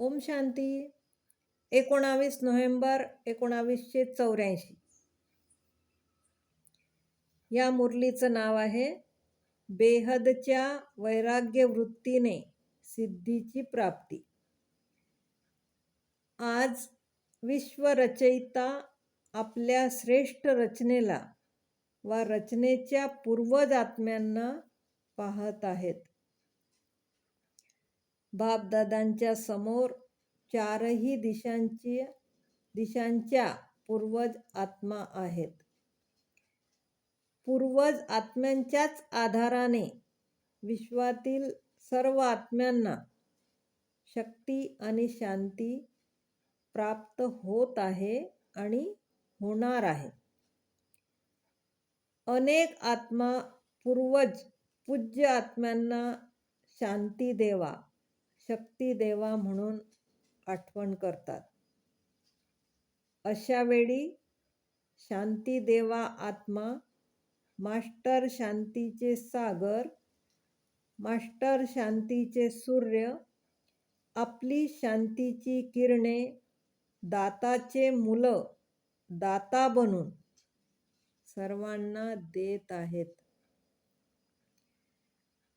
ओम शांती. एकोणावीस नोव्हेंबर एकोणावीसशे चौऱ्याऐंशी. या मुरलीचं नाव आहे बेहदच्या वैराग्य वृत्तीने सिद्धीची प्राप्ती. आज विश्वरचयिता आपल्या श्रेष्ठ रचनेला वा रचनेच्या पूर्वजात्म्यांना पाहत आहेत. बापदादांच्या समोर चारही दिशांची दिशांच्या पूर्वज आत्मा आहेत. पूर्वज आत्म्यांच्याच आधाराने विश्वातील सर्व आत्म्यांना शक्ती आणि शांती प्राप्त होत आहे आणि होणार आहे. अनेक आत्मा पूर्वज पूज्य आत्म्यांना शांती देवा. शक्तिदेवा म्हणून आठवण करतात. अशा वेळी शांती देवा आत्मा मास्टर शांतीचे सागर मास्टर शांतीचे सूर्य आपली शांतीची किरणे दाताचे मुलं दाता बनून सर्वांना देत आहेत.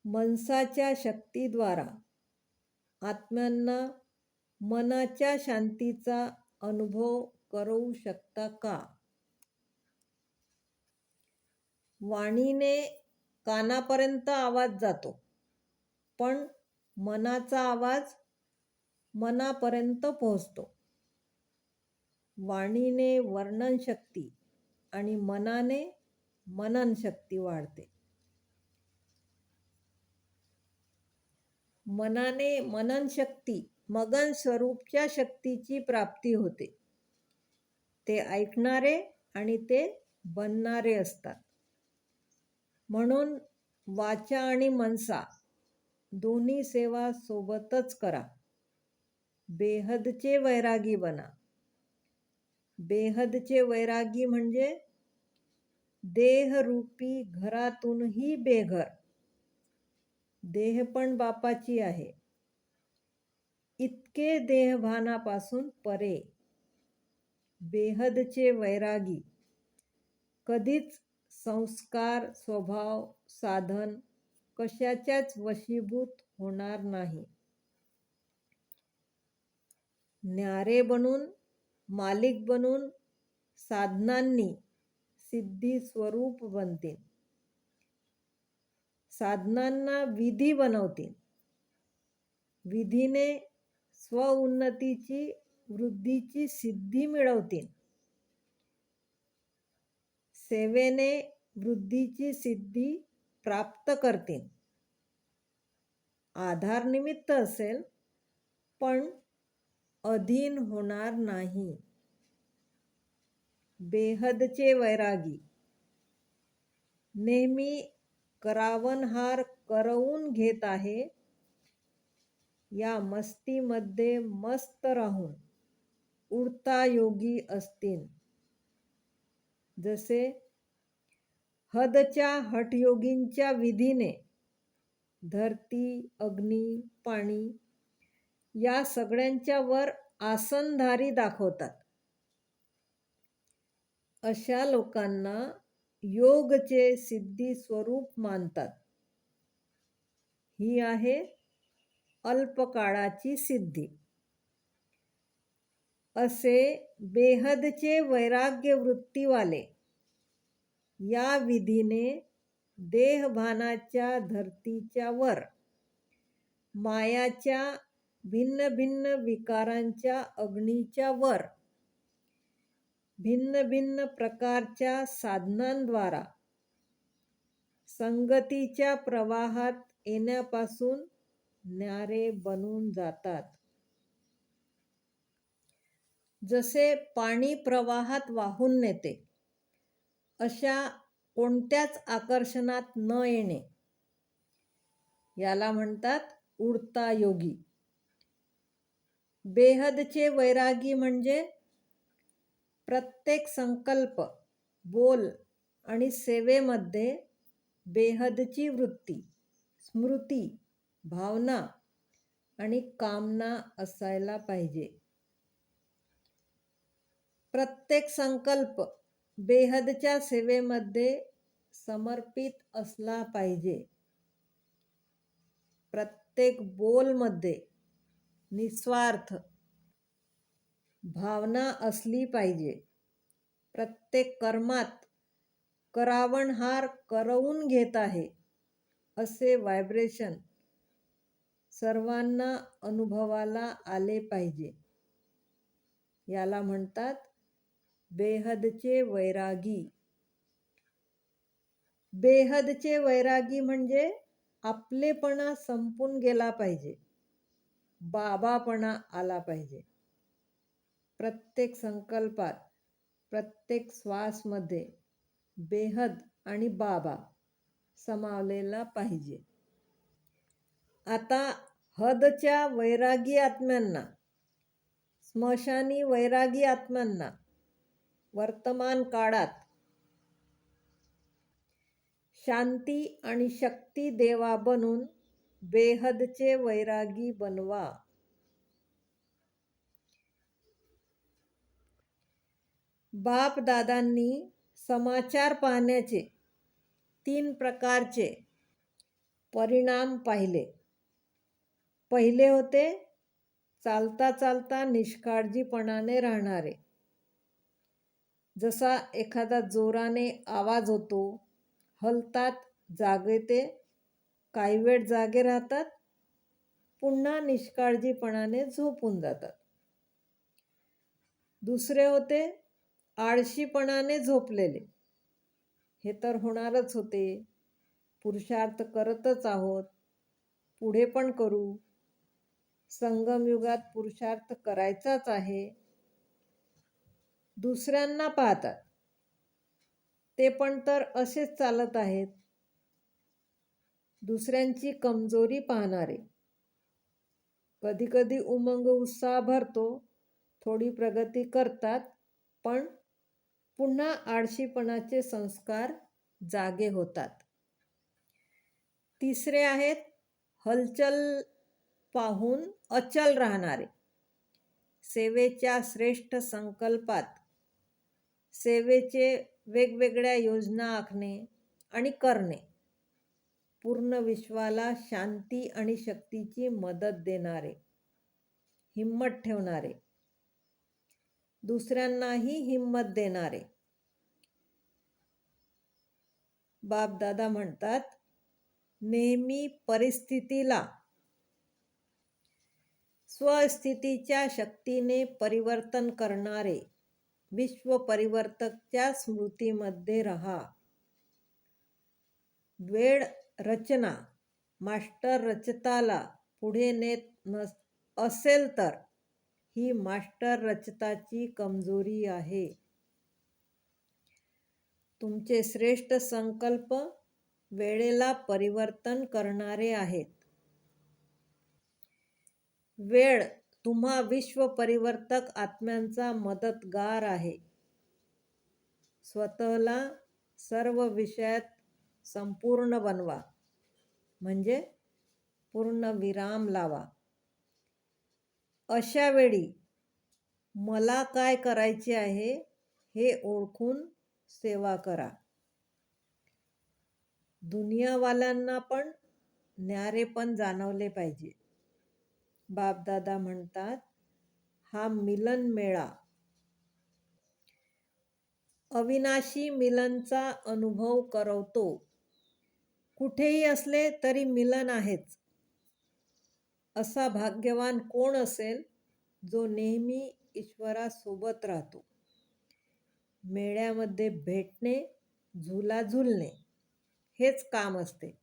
मनसाच्या शक्तीद्वारा आत्म्यांना मनाच्या शांतीचा अनुभव करू शकता का? वाणीने कानापर्यंत आवाज जातो पण मनाचा आवाज मनापर्यंत पोहोचतो. वाणीने वर्णनशक्ती आणि मनाने मनन शक्ती वाढते. मनाने मनन शक्ती मगन स्वरूपच्या शक्तीची प्राप्ती होते. ते ऐकणारे आणि ते बनणारे असतात. म्हणून वाचा आणि मनसा दोन्ही सेवा सोबतच करा. बेहदचे वैरागी बना. बेहदचे वैरागी म्हणजे देहरूपी घरातूनही बेघर. देह पण बापाची आहे. इतके देहभानापासून परे. बेहदचे वैरागी. कधीच संस्कार स्वभाव साधन कशाच्याच वशीभूत होणार नाही. न्यारे बनून मालिक बनून साधनांनी सिद्धी स्वरूप बनतील साधनांना विधी बनवतील. विधीने स्वउन्नतीची वृद्धीची सिद्धी मिळवतील. सेवेने वृद्धीची सिद्धी प्राप्त करतील. आधार निमित्त असेल पण अधीन होणार नाही. बेहदचे वैरागी. नेहमी करावनहार करवून घेत आहे. या मस्तीमध्ये मस्त राहून उडता योगी असतील. जसे हदच्या हटयोगींच्या विधीने धरती अग्नी पाणी या सगळ्यांच्या वर आसनधारी दाखवतात. अशा लोकांना योगचे सिद्धी स्वरूप मानतात. ही आहे अल्पकाळाची सिद्धी. असे बेहदचे वैराग्य वृत्तीवाले या विधीने देहभानाच्या धर्तीच्या वर मायाच्या भिन्न भिन्न विकारांच्या अग्नीच्या वर भिन्न भिन्न प्रकारच्या साधनांद्वारा संगतीच्या प्रवाहात येण्यापासून न्यारे बनून जातात. जसे पाणी प्रवाहात वाहून नेते अशा कोणत्याच आकर्षणात न येणे याला म्हणतात उडता योगी बेहदचे वैरागी म्हणजे प्रत्येक संकल्प बोल आणि सेवेमध्ये बेहदची वृत्ती स्मृती भावना आणि कामना असायला पाहिजे. प्रत्येक संकल्प बेहदच्या सेवेमध्ये समर्पित असला पाहिजे. प्रत्येक बोलमध्ये निस्वार्थ भावना असली पाहिजे. प्रत्येक कर्मात करावणहार करवून घेत आहे असे व्हायब्रेशन सर्वांना अनुभवाला आले पाहिजे. याला म्हणतात बेहदचे वैरागी. बेहदचे वैरागी म्हणजे आपलेपणा संपून गेला पाहिजे. बाबापणा आला पाहिजे. प्रत्येक संकल्पात प्रत्येक श्वासमध्ये बेहद आणि बाबा समावलेला पाहिजे. आता हदच्या वैरागी आत्म्यांना स्मशानी वैरागी आत्म्यांना वर्तमान काळात शांती आणि शक्ती देवा बनून बेहदचे वैरागी बनवा. बाप दादांनी समाचार पाहण्याचे तीन प्रकारचे परिणाम पाहिले. पहिले होते चालता चालता निष्काळजीपणाने राहणारे. जसा एखादा जोराने आवाज होतो हलतात जागे ते काही वेळ जागे राहतात पुन्हा निष्काळजीपणाने झोपून जातात. दुसरे होते आळशीपणाने झोपलेले. हे तर होणारच होते. पुरुषार्थ करतच आहोत. पुढे पण करू. संगमयुगात पुरुषार्थ करायचाच आहे. दुसऱ्यांना पाहतात. ते पण तर असेच चालत आहेत. दुसऱ्यांची कमजोरी पाहणारे. कधी कधी उमंग उत्साह भरतो. थोडी प्रगती करतात. पण पुन्हा आळशीपणाचे संस्कार जागे होतात. तिसरे आहेत हलचल पाहून अचल राहणारे. सेवेच्या श्रेष्ठ संकल्पात सेवेचे वेगवेगळ्या योजना आखणे आणि करणे पूर्ण विश्वाला शांती आणि शक्तीची मदत देणारे हिम्मत ठेवणारे. दुसऱ्यांनाही हिंमत देणारे. बापदादा म्हणतात नेहमी परिस्थितीला स्वस्थितीच्या शक्तीने परिवर्तन करणारे विश्व परिवर्तकच्या स्मृतीमध्ये रहा. वेळ रचना मास्टर रचताला पुढे नेत नस असेल तर ही मास्टर रचताची कमजोरी आहे. तुमचे श्रेष्ठ संकल्प वेळेला परिवर्तन करणारे आहेत. वेळ तुम्हा विश्व परिवर्तक आत्म्यांचा मदतगार आहे. स्वतःला सर्व विषयात संपूर्ण बनवा. म्हणजे पूर्ण विराम लावा. अशा वेळी मला काय करायचे आहे हे ओळखून सेवा करा. दुनियावाल्यांना पण न्यारे पण जाणवले पाहिजे. बापदादा म्हणतात हा मिलन मेळा. अविनाशी मिलनचा अनुभव करवतो. कुठेही असले तरी मिलन आहेच. असा भाग्यवान कोण असेल जो नेहमी ईश्वरासोबत राहतो? मेळ्यामध्ये भेटणे झुला झुलणे हेच काम असते.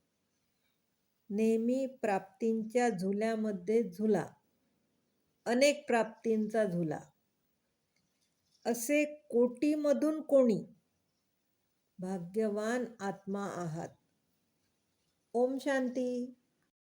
नेहमी प्राप्तींच्या झुल्यामध्ये झुला अनेक प्राप्तींचा झुला. असे कोटीमधून कोणी भाग्यवान आत्मा आहात. ओम शांती.